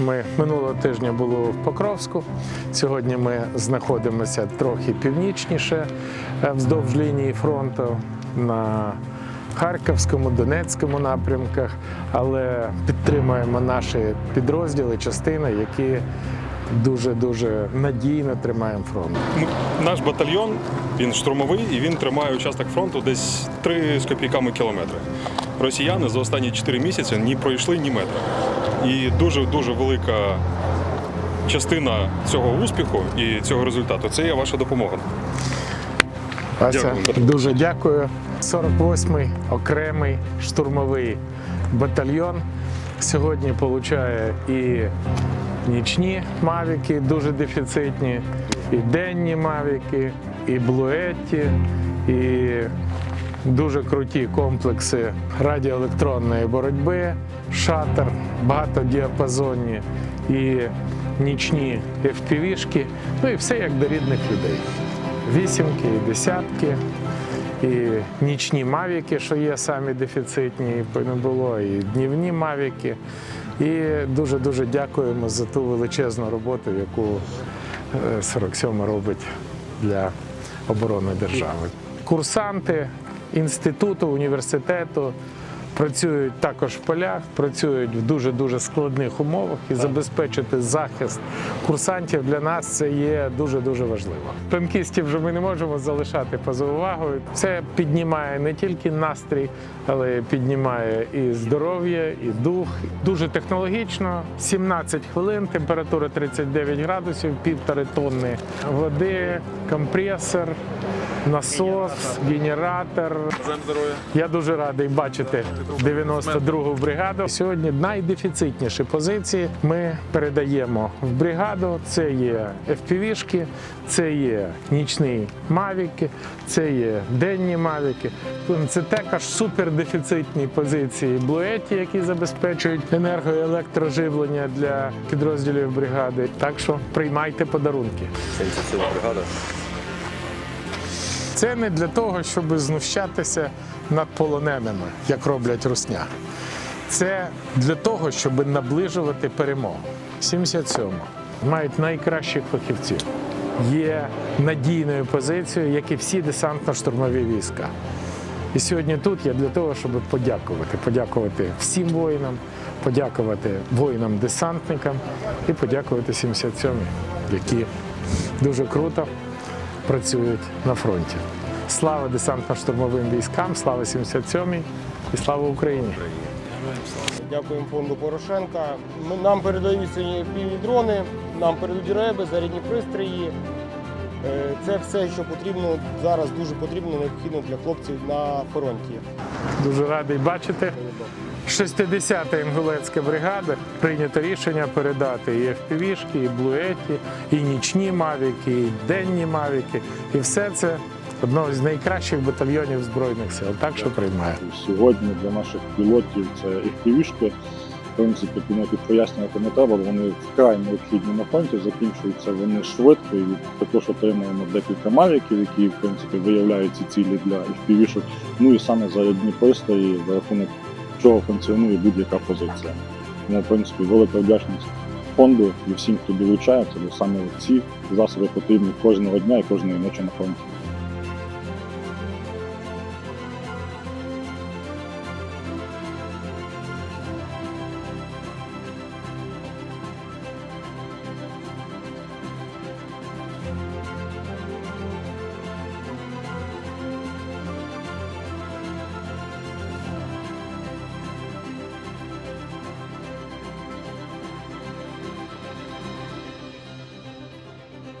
Ми минулого тижня були в Покровську. Сьогодні ми знаходимося трохи північніше е, вздовж лінії фронту на Харківському, Донецькому напрямках, але підтримуємо наші підрозділи, частини, які дуже дуже надійно тримаємо фронт. Наш батальйон він штурмовий і він тримає участок фронту десь 3 з копійками кілометри. Росіяни за останні 4 місяці ні пройшли ні метра. І дуже дуже велика частина цього успіху і цього результату це є ваша допомога. Вася, Дякую. дуже дякую. 48-й окремий штурмовий батальйон сьогодні получає і нічні мавіки, дуже дефіцитні, і денні мавіки, і блуетті, і дуже круті комплекси радіоелектронної боротьби, шатер, багатодіапазонні і нічні FPV-шки, ну і все як до рідних людей вісімки, і десятки, і нічні мавіки, що є самі дефіцитні, і не було, і днівні мавіки. І дуже-дуже дякуємо за ту величезну роботу, яку е, 47 робить для оборони держави. Курсанти інституту, університету працюють також в полях, працюють в дуже-дуже складних умовах і забезпечити захист курсантів для нас це є дуже-дуже важливо. Пемкістів вже ми не можемо залишати поза увагою. Це піднімає не тільки настрій, але піднімає і здоров'я, і дух. Дуже технологічно. 17 хвилин, температура 39 градусів, півтори тонни води, компресор, насос, генератор. Я дуже радий бачити 92-гу бригаду. Сьогодні найдефіцитніші позиції ми передаємо в бригаду. Це є FPV-шки, це є нічні мавіки, це є денні мавіки. Це також супердефіцитні позиції блуеті, які забезпечують енерго- і електроживлення для підрозділів бригади. Так що приймайте подарунки. 77 бригада. Це не для того, щоб знущатися над полоненими, як роблять русня. Це для того, щоб наближувати перемогу. 77 мають найкращих фахівців. Є надійною позицією, як і всі десантно-штурмові війська. І сьогодні тут я для того, щоб подякувати. Подякувати всім воїнам, подякувати воїнам-десантникам і подякувати 77-й, які дуже круто працюють на фронті. Слава десантно-штурмовим військам, слава 77-й і слава Україні! Дякуємо фонду Порошенка. Нам передають півні півдрони, нам передають реби, зарядні пристрої. Е, Це все, що потрібно зараз, дуже потрібно, необхідно для хлопців на фронті. Дуже радий бачити. 60-та інгулецька бригада прийнято рішення передати і FPV-шки, і блуеті, і нічні мавіки, і денні мавіки. І все це одного з найкращих батальйонів Збройних сил. Так що приймає. Сьогодні для наших пілотів це FPV-шки. Принципі, ну, пояснювати не треба, вони вкрай необхідні на фронті, закінчуються вони швидко і також отримуємо декілька мавіків, які в принципі виявляють ці цілі для FPV-шок. Ну і саме зарядні пристрої, за рахунок чого функціонує будь-яка позиція. Тому, в принципі, велика вдячність фонду і всім, хто долучається, бо саме ці засоби потрібні кожного дня і кожної ночі на фронті.